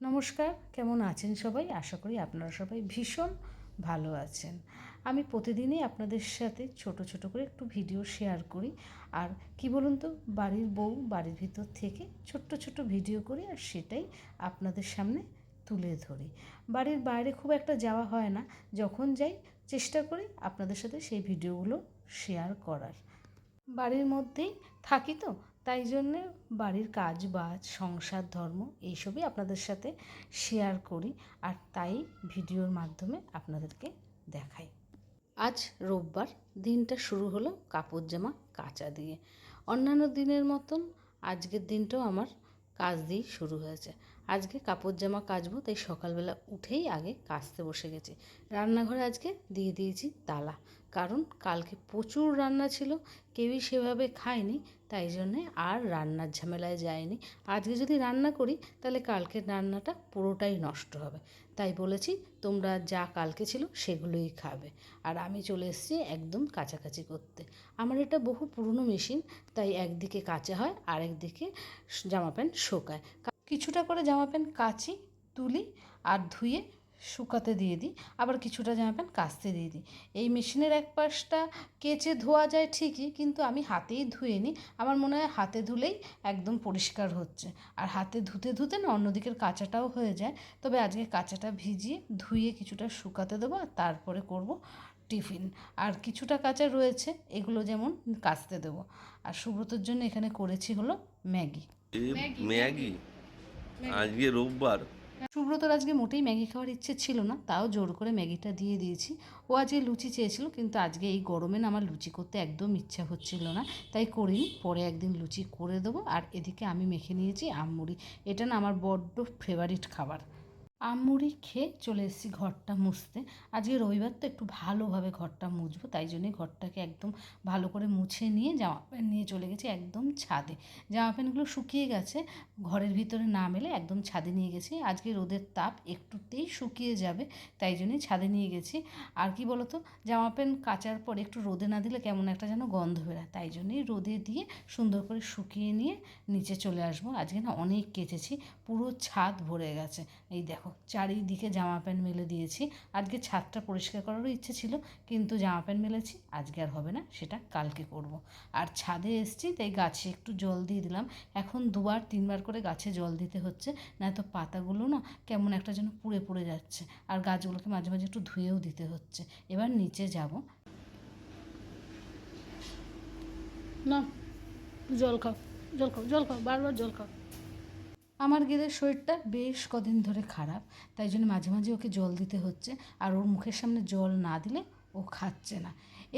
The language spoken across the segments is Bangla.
নমস্কার, কেমন আছেন সবাই? আশা করি আপনারা সবাই ভীষণ ভালো আছেন। আমি প্রতিদিনই আপনাদের সাথে ছোট ছোট করে একটু ভিডিও শেয়ার করি। আর কি বলুন তো, বাড়ির বউ বাড়ির ভিতর থেকে ছোট্ট ছোট্ট ভিডিও করি আর সেটাই আপনাদের সামনে তুলে ধরি। বাড়ির বাইরে খুব একটা যাওয়া হয় না। যখন যাই, চেষ্টা করি আপনাদের সাথে সেই ভিডিওগুলো শেয়ার করার। বাড়ির মধ্যেই থাকি তো তাই জন্যে বাড়ির কাজ বাজ সংসার, ধর্ম এইসবই আপনাদের সাথে শেয়ার করি আর তাই ভিডিওর মাধ্যমে আপনাদেরকে দেখাই। আজ রোববার, দিনটা শুরু হলো কাপড় জামা কাচা দিয়ে। অন্যান্য দিনের মতন আজকের দিনটাও আমার কাজ দিয়েই শুরু হয়েছে। আজকে কাপড় জামা কাচবো, তাই সকালবেলা উঠেই আগে কাচতে বসে গেছি। রান্নাঘরে আজকে দিয়ে দিয়েছি তালা কারণ কালকে প্রচুর রান্না ছিল, কেউই সেভাবে খায়নি, তাই জন্যে আর রান্নার ঝামেলায় যায়নি। আজকে যদি রান্না করি, তাহলে কালকের রান্নাটা পুরোটাই নষ্ট হবে। তাই বলেছি, তোমরা যা কালকে ছিল সেগুলোই খাবে। আর আমি চলে এসেছি একদম কাছাকাছি করতে। আমার এটা বহু পুরনো মেশিন, তাই একদিকে কাচা হয় আর একদিকে জামা প্যান্ট শোকায়। কিছুটা করে জামা প্যান্ট কাচি তুলি আর ধুয়ে শুকাতে দিয়ে দিই। আবার কিছুটা জামা প্যান্ট কাচতে দিয়ে দিই। এই মেশিনের এক পাশটা কেচে ধোয়া যায় ঠিকই কিন্তু আমি হাতেই ধুয়ে নিই। আমার মনে হয় হাতে ধুলেই একদম পরিষ্কার হচ্ছে। আর হাতে ধুতে ধুতে না অন্যদিকের কাঁচাটাও হয়ে যায়। তবে আজকে কাঁচাটা ভিজিয়ে ধুয়ে কিছুটা শুকাতে দেবো আর তারপরে করব টিফিন। আর কিছুটা কাঁচা রয়েছে এগুলো যেমন কাচতে দেবো। আর সুব্রতর জন্য এখানে করেছি হলো ম্যাগি। ম্যাগি? আজকে রোববার। সুব্রতর আজকে মোটেই ম্যাগি খাওয়ার ইচ্ছে ছিল না তাও জোর করে ম্যাগিটা দিয়ে দিয়েছি। ও আজকে লুচি চেয়েছিল কিন্তু আজকে এই গরমে না আমার লুচি করতে একদম ইচ্ছা হচ্ছিল না। তাই করিনি পরে একদিন লুচি করে দেবো আর এদিকে আমি মেখে নিয়েছি আমমুড়ি এটা না আমার বড্ড ফেভারিট খাবার। আমুড়ি খেয়ে চলে এসেছি ঘরটা মুছতে। আজকে রবিবার তো একটু ভালোভাবে ঘরটা মুছবো, তাই জন্যে ঘরটাকে একদম ভালো করে মুছে নিয়ে জামা প্যান্ট নিয়ে চলে গেছি একদম ছাদে। জামা প্যান্টগুলো শুকিয়ে গেছে, ঘরের ভিতরে না মেলে একদম ছাদে নিয়ে গেছি। আজকে রোদের তাপ একটুতেই শুকিয়ে যাবে, তাই জন্যই ছাদে নিয়ে গেছি। আর কি বলতো, জামা প্যান্ট কাচার পর একটু রোদে না দিলে কেমন একটা যেন গন্ধ বেরায়, তাই জন্যই রোদে দিয়ে সুন্দর করে শুকিয়ে নিয়ে নিচে চলে আসব। আজকে না অনেক কেচেছি, পুরো ছাদ ভরে গেছে। এই দেখো চারিদিকে জামা প্যান্ট মেলে দিয়েছি। আজকে ছাদটা পরিষ্কার করারও ইচ্ছে ছিল, কিন্তু জামা প্যান্ট মেলেছি, আজকে আর হবে না, সেটা কালকে করব। আর ছাদে এসছি, তাই গাছে একটু জল দিয়ে দিলাম। এখন দুবার, তিনবার করে গাছে জল দিতে হচ্ছে নয়তো পাতাগুলো না কেমন একটা যেন পুড়ে পুড়ে যাচ্ছে, আর গাছগুলোকে মাঝে মাঝে একটু ধুয়েও দিতে হচ্ছে। এবার নিচে যাব। না, জল খাও জল খাও জল খাও, বারবার জল খাও। আমার গেদের শরীরটা বেশ কদিন ধরে খারাপ, তাই জন্য মাঝে মাঝে ওকে জল দিতে হচ্ছে, আর ওর মুখের সামনে জল না দিলে ও খাচ্ছে না।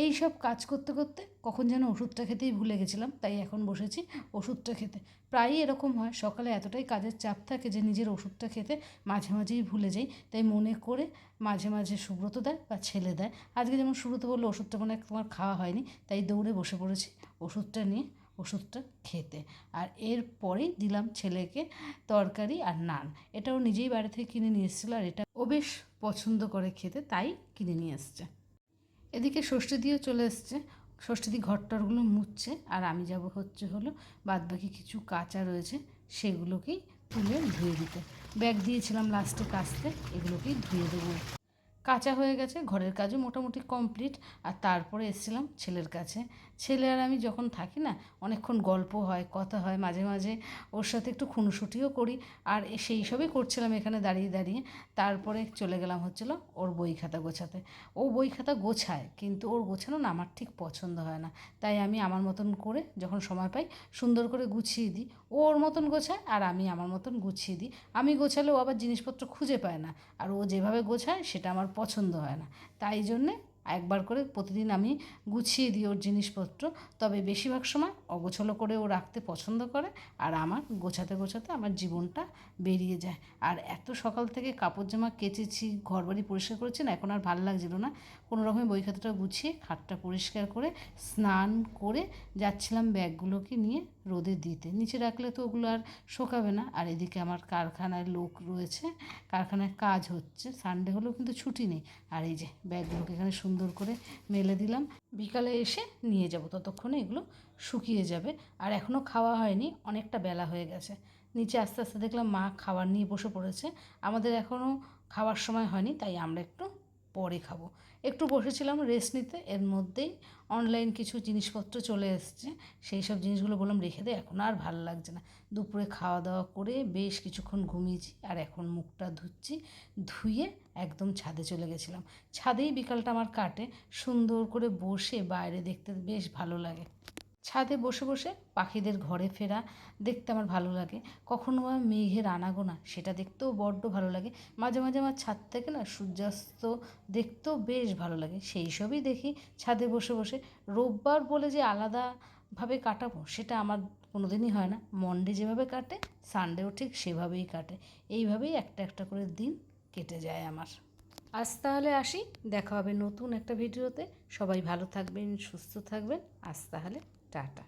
এই সব কাজ করতে করতে কখন যেন ওষুধটা খেতেই ভুলে গেছিলাম, তাই এখন বসেছি ওষুধটা খেতে। প্রায়ই এরকম হয়, সকালে এতটাই কাজের চাপ থাকে যে নিজের ওষুধটা খেতে মাঝে মাঝেই ভুলে যাই, তাই মনে করে মাঝে মাঝে সুব্রত দেয় বা ছেলে দেয়। আজকে যেমন সুব্রত বলল, ওষুধটা মনে তোমার খাওয়া হয়নি, তাই দৌড়ে বসে পড়েছি ওষুধটা নিয়ে। ওষুধটা খেতে। আর এরপরেই দিলাম ছেলেকে তরকারি আর নান। এটাও নিজেই বাড়ি থেকে কিনে নিয়ে এসেছিল আর এটা ও বেশ পছন্দ করে খেতে, তাই কিনে নিয়ে এসছে। এদিকে ষষ্ঠী দিয়েও চলে এসছে। ষষ্ঠী দিয়ে ঘর টরগুলো মুছছে আর আমি যাব হচ্ছে হলো বাদ বাকি কিছু কাঁচা রয়েছে সেগুলোকেই তুলে ধুয়ে দিতে। ব্যাগ দিয়েছিলাম লাস্টে কাচতে এগুলোকেই ধুয়ে দেবো। কাঁচা হয়ে গেছে, ঘরের কাজও মোটামুটি কমপ্লিট। আর তারপরে এসেছিলাম ছেলের কাছে। ছেলে আর আমি যখন থাকি না, অনেকক্ষণ গল্প হয়, কথা হয়, মাঝে মাঝে ওর সাথে একটু খুনসুটিও করি। আর সেই সবই করছিলাম এখানে দাঁড়িয়ে দাঁড়িয়ে। তারপরে চলে গেলাম হচ্ছিল ওর বই খাতা গোছাতে। ও বই খাতা গোছায়, কিন্তু ওর গোছানো না আমার ঠিক পছন্দ হয় না। তাই আমি আমার মতন করে যখন সময় পাই সুন্দর করে গুছিয়ে দিই। ও ওর মতন গোছায় আর আমি আমার মতন গুছিয়ে দিই। আমি গোছালে ও আবার জিনিসপত্র খুঁজে পায় না। আর ও যেভাবে গোছায় সেটা আমার পছন্দ হয় না। তাই জন্যে একবার করে প্রতিদিন আমি গুছিয়ে দিই ওর জিনিসপত্র। তবে বেশিরভাগ সময় অগোছলো করে ও রাখতে পছন্দ করে আর আমার গোছাতে গোছাতে আমার জীবনটা বেরিয়ে যায়। আর এত সকাল থেকে কাপড় জামা কেচেছি ঘর বাড়ি পরিষ্কার করেছি না, এখন আর ভালো লাগছিল না। কোনো রকমের বই খাতাটা গুছিয়ে খাটটা পরিষ্কার করে স্নান করে যাচ্ছিলাম ব্যাগগুলোকে নিয়ে রোদে দিতে। নিচে রাখলে তো ওগুলো আর শোকাবে না। আর এদিকে আমার কারখানায় লোক রয়েছে, কারখানায় কাজ হচ্ছে। সানডে হলেও কিন্তু ছুটি নেই। আর এই যে ব্যাগগুলোকে এখানে সুন্দর করে মেলে দিলাম। বিকালে এসে নিয়ে যাব, ততক্ষণে এগুলো শুকিয়ে যাবে। আর এখনও খাওয়া হয়নি, অনেকটা বেলা হয়ে গেছে। নিচে আস্তে আস্তে দেখলাম মা খাবার নিয়ে বসে পড়েছে। আমাদের এখনও খাওয়ার সময় হয়নি, তাই আমরা একটু পরে খাব। একটু বসেছিলাম রেস্ট নিতে, এর মধ্যেই অনলাইন কিছু জিনিসপত্র চলে এসছে, সেই সব জিনিসগুলো বললাম রেখে দে, এখন আর ভালো লাগছে না। দুপুরে খাওয়া দাওয়া করে বেশ কিছুক্ষণ ঘুমিয়েছি, আর এখন মুখটা ধুচ্ছি, ধুয়ে একদম ছাদে চলে গেছিলাম। ছাদেই বিকালটা আমার কাটে, সুন্দর করে বসে বাইরে দেখতে বেশ ভালো লাগে। ছাদে বসে বসে পাখিদের ঘরে ফেরা দেখতে আমার ভালো লাগে। কখনো বা মেঘের আনাগোনা সেটা দেখতেও বড্ড ভালো লাগে। মাঝে মাঝে আমার ছাদ থেকে না সূর্যাস্ত দেখতেও বেশ ভালো লাগে। সেই সবই দেখি ছাদে বসে বসে। রোববার বলে যে আলাদাভাবে কাটাবো, সেটা আমার কোনো দিনই হয় না। মন্ডে যেভাবে কাটে, সানডেও ঠিক সেভাবেই কাটে। এইভাবেই একটা একটা করে দিন কেটে যায় আমার। আজ তাহলে আসি। দেখা হবে নতুন একটা ভিডিওতে। সবাই ভালো থাকবেন, সুস্থ থাকবেন। আজ তাহলে টাটা